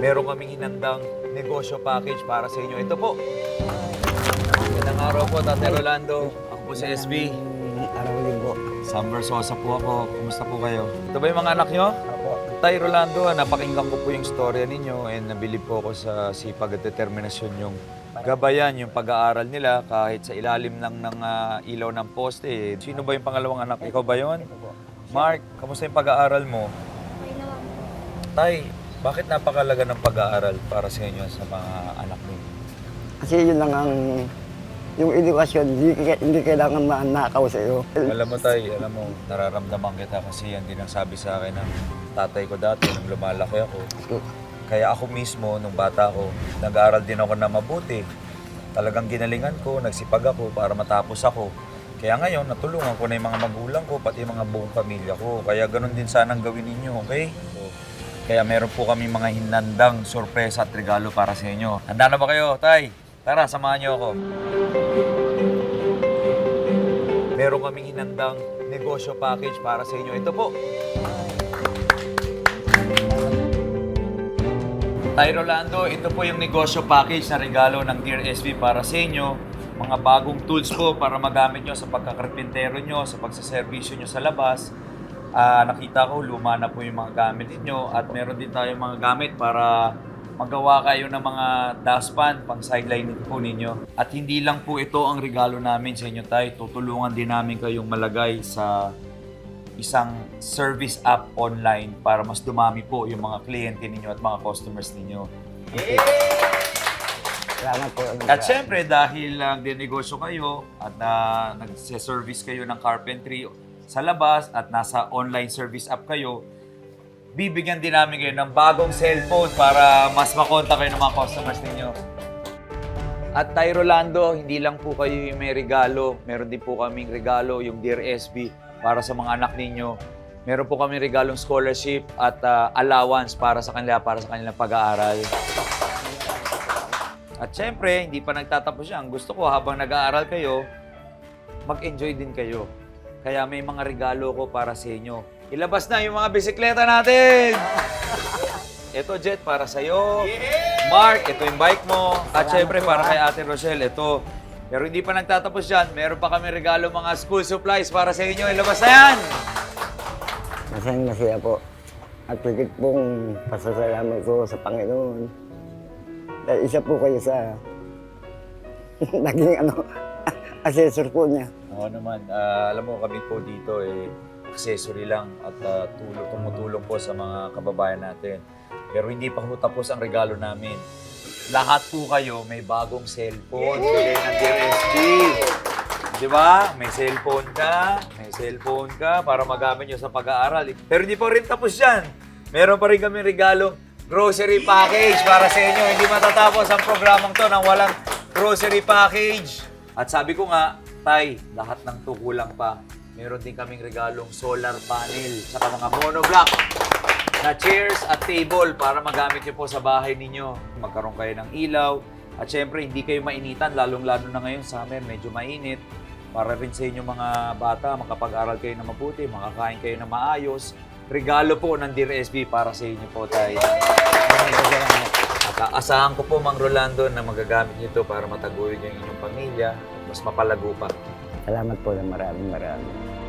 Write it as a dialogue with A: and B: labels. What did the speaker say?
A: meron kaming hinandang negosyo package para sa inyo. Ito po. Magandang araw po, Tate Rolando. Ako po si SB.
B: Araw linggo.
A: Sam Versosa po ako. Kumusta po kayo? Ito ba yung mga anak nyo?
B: Apo.
A: Tay Rolando, ah, napakinggan ko po yung storya ninyo and nabilib po ako sa sipag at determinasyon yung gabayan yung pag-aaral nila kahit sa ilalim lang ng ah, ilaw ng poste. Sino ba yung pangalawang anak? Ikaw ba yon? Mark, kamusta yung pag-aaral mo? Tay, bakit napakalaga ng pag-aaral para sa inyo sa mga anak ninyo?
B: Kasi yun lang ang yung edukasyon, hindi, hindi kailangan manakaw sa iyo.
A: Alam mo tay, alam mo, nararamdaman kita kasi yan din ang sabi sa akin ng tatay ko dati nung lumalaki ako. Kaya ako mismo, nung bata ako, nag-aaral din ako na mabuti. Talagang ginalingan ko, nagsipag ako para matapos ako. Kaya ngayon, natulungan ko na yung mga magulang ko, pati yung mga buong pamilya ko. Kaya ganun din sanang gawin ninyo, okay? So, kaya meron po kami mga hinandang sorpresa at regalo para sa inyo. Handa na ba kayo, Tay? Tara, samahan niyo ako. Meron kaming hinandang negosyo package para sa inyo. Ito po. Tay Rolando, ito po yung negosyo package na regalo ng Dear SB para sa inyo. Mga bagong tools po para magamit nyo sa pagkakarpintero nyo, sa pagsaservisyo nyo sa labas. Ah, nakita ko, luma na po yung mga gamit ninyo at meron din tayong mga gamit para magawa kayo ng mga dustpan pang sideline po ninyo. At hindi lang po ito ang regalo namin sa inyo tayo. Tutulungan din namin kayong malagay sa isang service app online para mas dumami po yung mga kliyente ninyo at mga customers ninyo.
B: Salamat po.
A: At syempre, dahil uh, negosyo kayo at na nagse-service kayo ng carpentry sa labas at nasa online service app kayo, bibigyan din namin kayo ng bagong cellphone para mas makontak kayo ng mga customers ninyo. At Tay Rolando, hindi lang po kayo yung may regalo. Meron din po kaming regalo, yung Dear SB, para sa mga anak ninyo. Meron po kaming regalong scholarship at uh, allowance para sa kanila, para sa kanilang pag-aaral. At syempre, hindi pa nagtatapos yan. Gusto ko habang nag-aaral kayo, mag-enjoy din kayo. Kaya may mga regalo ko para sa inyo. Ilabas na yung mga bisikleta natin! Ito, Jet, para sa'yo. Mark, ito yung bike mo. At syempre, para kay Ate Rochelle, ito. Pero hindi pa nagtatapos yan. Meron pa kami regalo mga school supplies para sa inyo. Ilabas na yan!
B: Masayang masaya po. At higit pong pasasalamat ko sa Panginoon. Dahil isa po kayo sa naging ano, assessor po niya.
A: Oo naman. Ah, alam mo kami po dito eh, accessory lang at ah, tulong, tumutulong po sa mga kababayan natin. Pero hindi pa po tapos ang regalo namin. Lahat po kayo may bagong cellphone. Bigay ng Dear SG. Di ba? May cellphone ka, may cellphone ka para magamit nyo sa pag-aaral. Pero hindi pa rin tapos yan. Meron pa rin kami regalo grocery package para sa inyo. Hindi matatapos ang programang to nang walang grocery package. At sabi ko nga, Tay, lahat ng to pa. Meron din kaming regalong solar panel sa mga monoblock na chairs at table para magamit nyo po sa bahay ninyo. Magkaroon kayo ng ilaw. At syempre, hindi kayo mainitan, lalong-lalo na ngayon summer, medyo mainit. Para rin sa inyo mga bata, makapag-aral kayo na mabuti, makakain kayo na maayos. Regalo po ng Dear SB para sa inyo po tayo. At aasahan ko po, Mang Rolando, na magagamit nyo ito para mataguyod yung inyong pamilya mas mapalago pa.
B: Salamat po na maraming maraming.